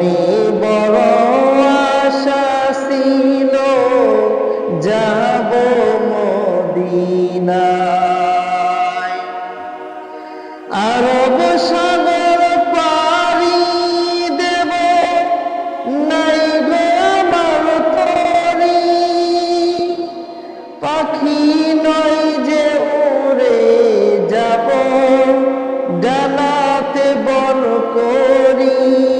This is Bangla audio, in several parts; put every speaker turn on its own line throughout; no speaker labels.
মনে বড় আশা যাব মদিনায়। আরব সাগর পাড়ি দেব, নাই আমার তরি। পাখি নয় যে উড়ে যাব ডানাতে বল করি।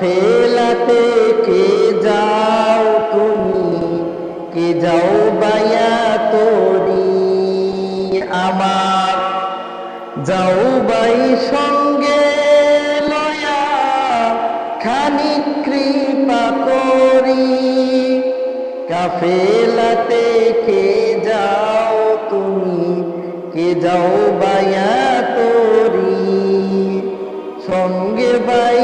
ফেলাতে কে যাও তুমি? কে যাও বায়া তোরি? আমার যাও বাই সঙ্গে লয়া খানি কৃপা করি। কাফেলাতে কে যাও তুমি? কে যাও বায়া তোরি? সঙ্গে বাই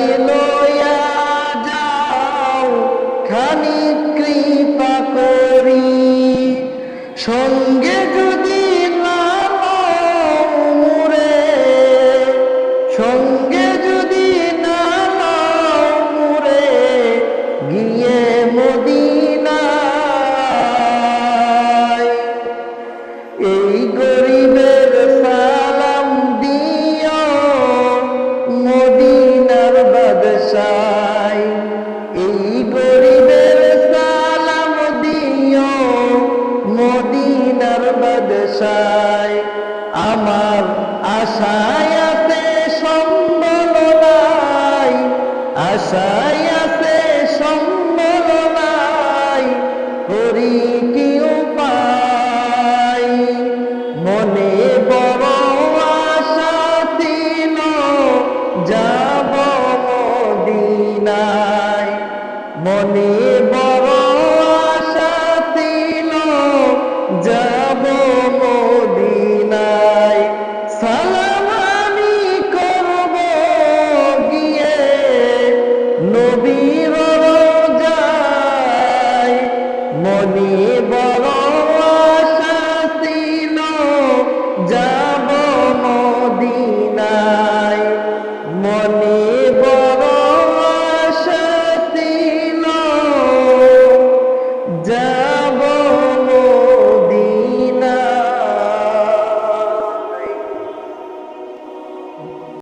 আশায় আছে সম্বল নাই আশায় সম্বল নাই করি কি উপায় মনে বড় আশা ছিল, যাব মদিনায়। মনে মনে